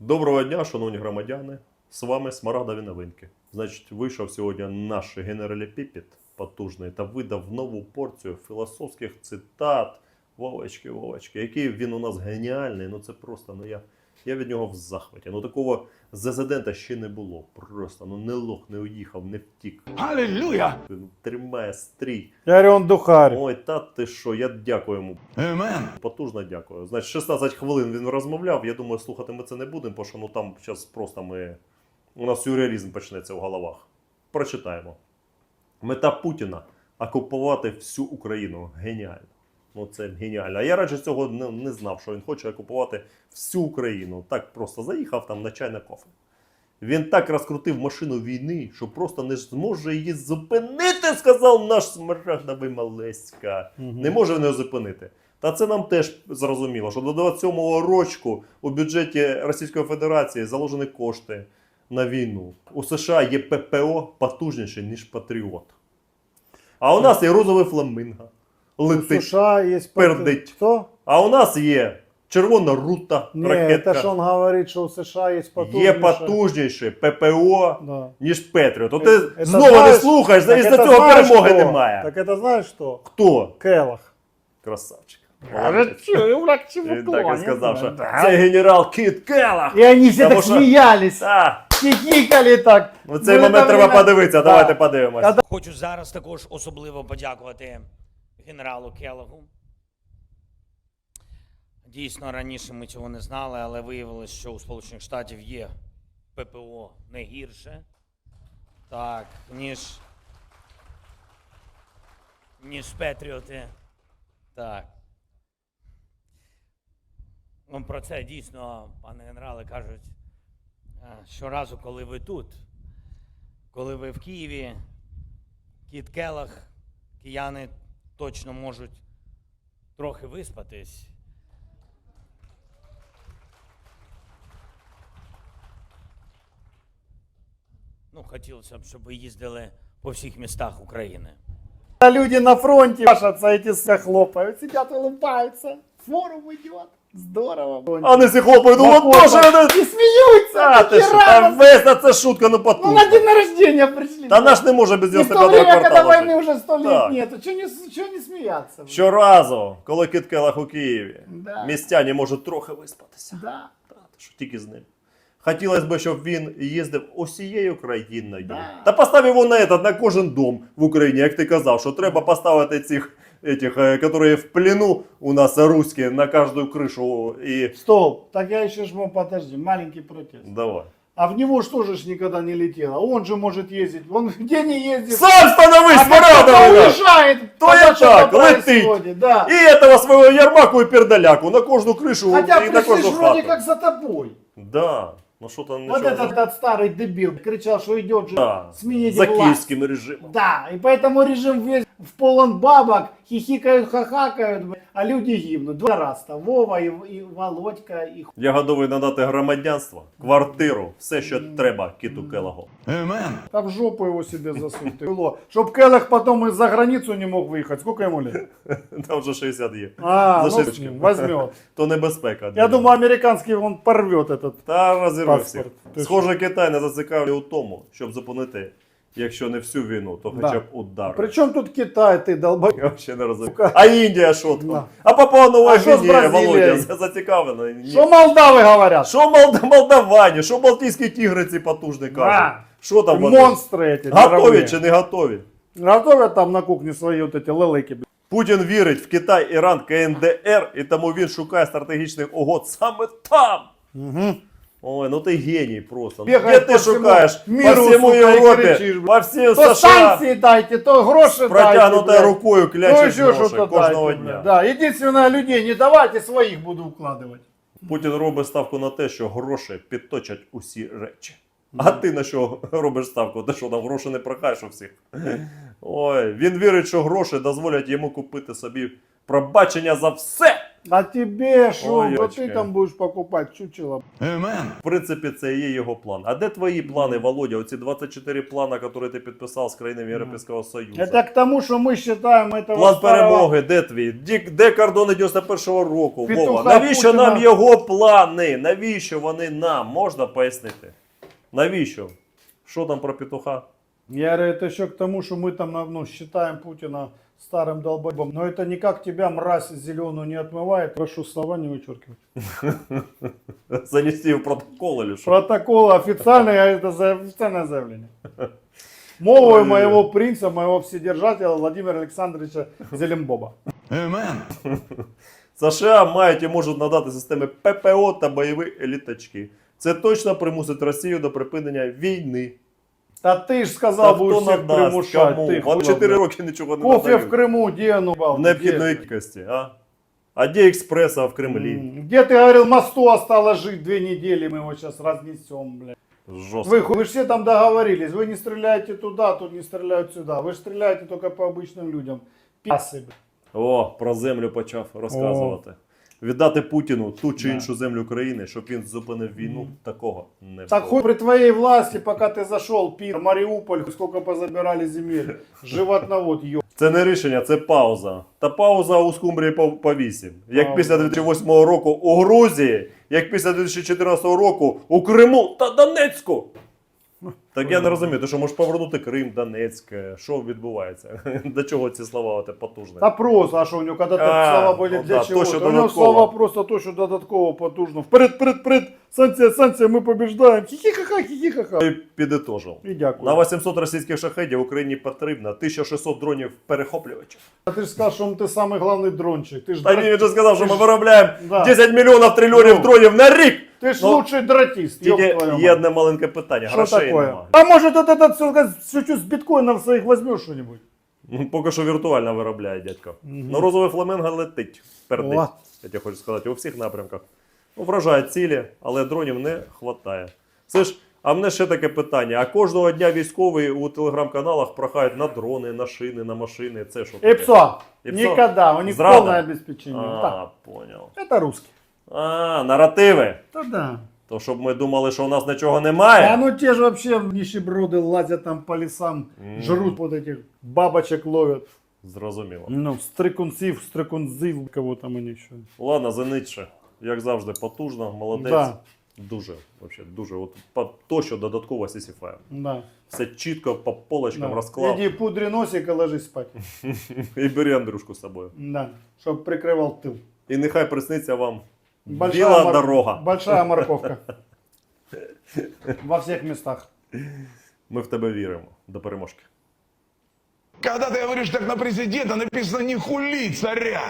Доброго дня, шановні громадяни. З вами Смарадові новинки. Значить, вийшов сьогодні наш генералепіпід потужний та видав нову порцію філософських цитат. Вовочки, Вовочки, який він у нас геніальний. Ну це просто, ну я, я від нього в захваті. Ну такого зазидента ще не було. Просто ну не лох, не уїхав, не втік. Hallelujah. Він Тримає стрій. Я говорю, он духарь. Ой, та ти що, я дякую йому. Amen. Потужно дякую. Значить, 16 хвилин він розмовляв. Я думаю, слухати ми це не будемо, бо що ну там зараз просто ми. У нас сюрреалізм почнеться в головах. Прочитаємо. Мета Путіна окупувати всю Україну. Геніально. Ну це геніально. А я радше цього не, не знав, що він хоче окупувати всю Україну. Так просто заїхав там на чайне кофе. Він так розкрутив машину війни, що просто не зможе її зупинити, сказав наш смарагдовий Малеська. Не може він його зупинити. Та це нам теж зрозуміло, що до 27-го рочку у бюджеті Російської Федерації заложені кошти на війну. У США є ППО потужніше, ніж Патріот. А у нас є розовий фламинго У Летить. США есть... пердить. Кто? А у нас є червона рута, Не, ракетка. это ж он говорит, что у США есть потужнейшее. Є потужніше ППО, Да. ніж Петріот. То Це- ти це знову не знаєш- слухаєш, Так із это за цього знаешь перемоги кто? немає. Так это знаешь что? Хто? Келах. Красавчик. Він Він так і сказав, що це генерал Кіт Келлах. И они все Потому так что- смеялись, А, хихикали так. в цей Ну, момент это треба время- подивитися. Да. Давайте подивимось. Та- Хочу зараз також особливо подякувати генералу Келлогу. Дійсно, раніше ми цього не знали, але виявилось, що у Сполучених Штатів є ППО не гірше, так, ніж, ніж Петріоти. Так. Ну, про це дійсно, пане генерале, кажуть е, щоразу, коли ви тут, коли ви в Києві, Кіт Келах, кияни точно можуть трохи виспатись. Ну, хотілося б, щоб ви їздили по всіх містах України. Люди на фронте пашатся, эти все хлопают, сидят, улыбаются. Форум идет. Здорово. А не всі хлопають, ну На от тоже фото. не... И смеются. А, ти такие що, та радостные. весь на це шутка, ну Ну, на потужна. день рождения пришли. Та наш не може без И в то 95-го время, когда кварталу. войны жити. уже сто лет Так. нету, чего не, чё не смеяться? Щоразу, коли Кіт Келлах у Києві, Да. містяни можуть трохи виспатися. Да. Та, ти що тільки з ним. Хотілося б, щоб він їздив усією країною. Да. Та постав його на этот, на кожен дом в Україні, як ти казав, що треба поставити цих, этих, е, які в плену у нас русські, на кожну кришу і. Стоп, так я еще жму, подожди, маленький протест. Давай. А в него что же ж никогда не летело? Он же может ездить, он где не ездит. Сам становись, а когда Смарадович! уезжает, То тогда и что-то так, летит. происходит, Да. І этого свого ярмаку і пердаляку на кожну кришу Хотя і на пришли кожну ж вроде хату. как за тобой. Да. Ну що там Вот этот, этот старый дебил кричал, что идет же Да. сменить За власть. київським режимом. Да, и поэтому режим весь в полон бабок, хихикают, хахакают, а люди гибнут. Два раза. Вова и, и Володька, и Ху- Я готовий надати громадянство, квартиру, все, що треба кіту Келагу. Amen. Там в жопу его себе засунуть. Было. Чтоб Келлах потом и за границу не мог выехать. Сколько ему лет? Там вже 60 є. А, За ну, шишечки. возьмет. То небезпека. для Я нього. думаю, американский он порвет этот. Та розірве всіх. паспорт. Ти Схоже, Китай не зацікавлений у тому, щоб зупинити, якщо не всю війну, то хоча Да. б удар. Причем тут Китай, ты долбоеб? Я взагалі не розумію. Сука. А Індія що там? Да. А Папуа Нова А що з Гвінея, Бразилією? Володя, зацікавлена? Ні. Что Молдавы говорят? Що Молд... Молдавані, що Балтійські тігри ці потужні кажуть? Да. Що там вони? Монстры эти. Готові мировые. чи не готові? Готовят там на кухне свои вот эти лелыки. блин. Путін вірить в Китай, Іран, КНДР, і тому він шукає стратегічних угод саме там. Ой, ну ти геній просто. Ну, Бігаєш Де ти по всьому шукаєш? міру, по всьому сука, і Європі, кричиш, по всім США, То санкции дайте, то гроши дайте. протягнутою блядь. рукою клячеш гроші что-то кожного дайте, дня. блядь. Да, единственное, людей не давайте, своих буду укладывать. Путін робить ставку на те, що гроші підточать усі речі. А ти на що робиш ставку? Ти що там гроші не прохаєш у всіх? Ой, він вірить, що гроші дозволять йому купити собі пробачення за все. А тебе что? Ой, Вот очки. ты там будешь покупать чучело. В принципі, це і є його план. А де твої плани, Володя? Оці 24 плани, які ти підписав з країнами Європейського Союзу? Это к тому, что мы считаем этого План старого- перемоги, де твій? Ді- Де кордони 91-го року? Петуха Вова, навіщо Путіна. нам його плани? Навіщо вони нам? Можна пояснити? Навіщо? Що там про петуха? Я говорю, это еще к тому, что мы там ну, считаем Путина старым долбоебом. Но это никак тебя, мразь зеленую, не отмывает. Прошу слова не вычеркивать. Занести в протокол или що? Протокол официальное, это за- официальное заявление. Мовою Ой. моего принца, моего вседержателя Владимира Александровича Зелембоба. США мають і можуть надати системи ППО та бойові літачки. Це точно примусить Росію до припинення війни. Да ты ж Та сказал, хто будешь всех надасть? примушать. Кому? Ты, Вони хуйло, 4 блядь. роки нічого не Кофе надають. в Крыму, где оно был? В необхідної кількості, а? А де експреса в Кремлі? Где ты говорил, мосту осталось жить две недели, мы его сейчас разнесем, блядь. Жорстко. Вы, вы же все там договорились, вы не стреляете туда, тут не стреляют сюда. Вы же стреляете только по обычным людям. Пиасы, блядь. О, про землю почав розказувати. Віддати Путіну ту чи іншу землю країни, щоб він зупинив війну, такого не Так було. хоть при твоей власти, пока ты зашел, пир, Мариуполь, сколько позабирали земель, животновод, ё. Це не рішення, це пауза. Та пауза у скумбрії по, по 8. Як Пауза. після 2008 року у Грузії, як після 2014 року у Криму та Донецьку. Так я не розумію, ти що можеш повернути Крим, Донецьк, що відбувається? До чого ці слова оте потужні? Вопрос, а что у него когда-то А, слова были ну для да, то, що у додатково. слова просто то, что додатково потужно. Вперед, вперед, вперед, санкція, санкція, ми побіждаємо. Хі-хі-ха-ха, хі-хі-ха-ха. І підітожив. І дякую. На 800 російських шахедів Україні потрібно 1600 дронів перехоплювачів. А ти ж сказав, що ти самий главний дрончик. Ти ж, Та ні, він же сказав, що ми виробляємо Да. 10 мільйонів трильйонів Ну. дронів на рік. ти ж Ну, лучший дратіст, ёб Тільки твою є мать. одне маленьке питання. Що Грошей такое? немає. А может вот этот сука, чуть-чуть с биткоинов своих возьмешь что-нибудь? Ну, Поки що віртуально виробляє дядько. Ну, розовий фламенго летить. Пердить. О. Я тебе хочу сказати, у всіх напрямках. Ну, вражає цілі, але дронів не вистачає. Це ж, а мене ще таке питання. А кожного дня військові у телеграм-каналах прохають на дрони, на шини, на машини. Це що таке? ИПСО. ИПСО. Никогда, у них Зрада. полное обеспечение. А, Так, поняв. это русский. А, наративи. Да да. То щоб ми думали, що у нас нічого А немає. ну те же вообще нищеброды лазят там по лесам, М. жрут вот этих бабочек ловят. Зрозуміло. Ну, стрикунців, стрикунзив, кого там они еще. Ладно, Зенитше, як завжди, потужно, молодець. Да. Дуже, вообще, дуже. От по- то, що додатково сісіфає. Да. Все чітко по полочкам да. розклав. Иди пудри носик и ложись спать. І бери Андрюшку з собою. Да. Чтоб прикрывал тыл. І нехай присниться вам Большая Белая мор- дорога. Большая морковка. Во всех местах. Ми в тебе віримо. До переможки. Когда ты говоришь так на президента, написано «не хули царя».